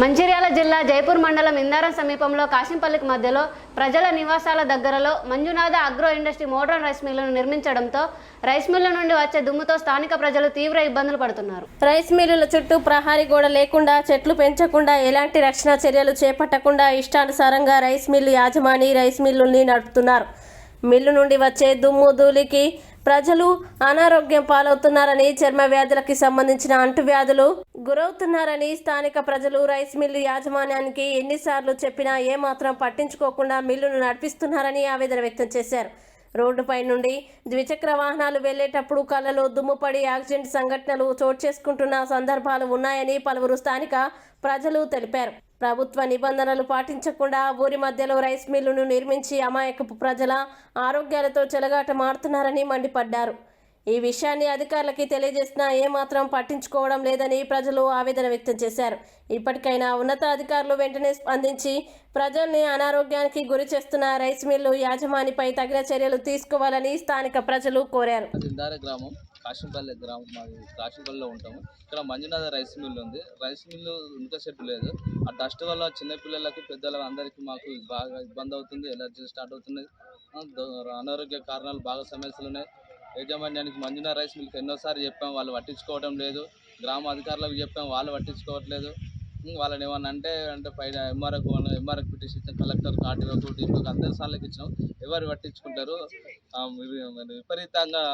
మంచిర్యాల జిల్లా జైపూర్ మండలం ఇందారం సమీపంలో కాశంపల్లికి మధ్యలో ప్రజల నివాసాల దగ్గరలో Manjunatha agro industry modern rice మిల్లును నిర్మించడంతో రైస్ మిల్లు నుండి వచ్చే దుమ్ముతో స్థానిక ప్రజలు తీవ్ర ఇబ్బందులు పడుతున్నారు. రైస్ మిల్లుల చుట్టూ ప్రహారీ గోడ లేకుండా చెట్లు పెంచకుండా ఎలాంటి రక్షణ చర్యలు చేపట్టకుండా ఇష్టానుసారంగా రైస్ మిల్లు యాజమాని రైస్ మిల్లుల్ని నడుపుతున్నారు. మిల్లు నుండి వచ్చే దుమ్ము ధూళికి ప్రజలు అనారోగ్యం పాలవుతున్నారని చర్మ వ్యాధులకి సంబంధించిన అంటువ్యాధులు గురవుతున్నారని స్థానిక ప్రజలు రైస్ మిల్లు యాజమాన్యానికి ఎన్నిసార్లు చెప్పినా ఏమాత్రం పట్టించుకోకుండా మిల్లును నడిపిస్తున్నారని ఆవేదన వ్యక్తం చేశారు. రోడ్డుపై నుండి ద్విచక్ర వాహనాలు వెళ్ళేటప్పుడు కళ్ళలో దుమ్ముపడి యాక్సిడెంట్ సంఘటనలు చోటు చేసుకుంటున్న సందర్భాలు ఉన్నాయని పలువురు స్థానిక ప్రజలు తెలిపారు. ప్రభుత్వ నిబంధనలు పాటించకుండా ఊరి మధ్యలో రైస్ మిల్లును నిర్మించి అమాయకపు ప్రజల ఆరోగ్యాలతో చెలగాట మారుతున్నారని మండిపడ్డారు. ఈ విషయాన్ని అధికారులకి తెలియజేసినా ఏమాత్రం పట్టించుకోవడం లేదని ప్రజలు ఆవేదన వ్యక్తం చేశారు. ఇప్పటికైనా ఉన్నతాధికారులు వెంటనే స్పందించి ప్రజల్ని అనారోగ్యానికి గురి చేస్తున్న రైస్ మిల్లు యాజమానిపై తగిన చర్యలు తీసుకోవాలని స్థానిక ప్రజలు కోరారు. గ్రామం కాశంపల్లి గ్రామం మాది కాశంపల్లిలో ఉంటాము. ఇక్కడ మంజునాథ రైస్ మిల్ ఉంది. రైస్ మిల్లు ఉనుక చెట్టు లేదు. ఆ డస్ట్ వల్ల చిన్నపిల్లలకి పెద్దల అందరికీ మాకు బాగా ఇబ్బంది అవుతుంది ఎలర్జీ స్టార్ట్ అవుతుంది అనారోగ్య కారణాలు బాగా సమస్యలు ఉన్నాయి. యాజమాన్యానికి మంజునా రైస్ మిల్క్ ఎన్నోసార్లు చెప్పాం వాళ్ళు పట్టించుకోవడం లేదు. గ్రామ అధికారులకు చెప్పాం వాళ్ళు పట్టించుకోవట్లేదు. వాళ్ళని ఏమన్నా అంటే అంటే పైన ఎంఆర్ఎఫ్ ఎంఆర్ఎఫ్ పిటిషన్ ఇచ్చాం కలెక్టర్ ఆర్టీఓ డిపోకి అందరి సార్లకి ఇచ్చాం ఎవరు పట్టించుకుంటారు? విపరీతంగా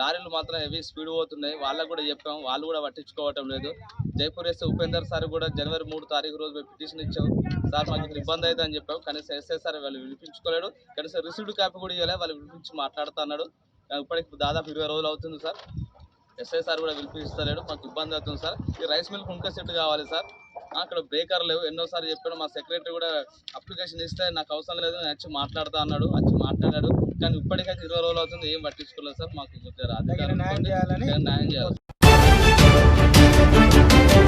లారీలు మాత్రం హెవీ స్పీడ్ పోతున్నాయి. వాళ్ళకు కూడా చెప్పాం వాళ్ళు కూడా పట్టించుకోవటం లేదు. జైపూర్ ఎస్ఏ ఉపేందర్ సార్ కూడా జనవరి మూడు తారీఖు రోజు పోయి పిటిషన్ ఇచ్చాం. సార్ మాకు ఇట్లా ఇబ్బంది అవుతుంది అని చెప్పాం. కనీసం ఎస్ఏ సార్ వాళ్ళు వినిపించుకోలేడు. కనీసం రిసీవ్డ్ కాపీ కూడా ఇవ్వలే వాళ్ళు వినిపించి మాట్లాడుతున్నాడు. ఇప్పటికి దాదాపు ఇరవై రోజులు అవుతుంది సార్. ఎస్ఐ సార్ కూడా పిలిపిస్తలేడు మాకు ఇబ్బంది అవుతుంది సార్. ఈ రైస్ మిల్ కుంక సెట్ కావాలి సార్. అక్కడ బ్రేకర్ లేవు ఎన్నోసార్లు చెప్పాడు మా సెక్రటరీ కూడా అప్లికేషన్ ఇస్తే నాకు అవసరం లేదు నేను వచ్చి మాట్లాడుతా అన్నాడు వచ్చి మాట్లాడాడు. కానీ ఇప్పటికైతే ఇరవై రోజులు అవుతుంది ఏం పట్టించుకోలేదు సార్ మాకు న్యాయం. చేయాలని న్యాయం చేయాలి.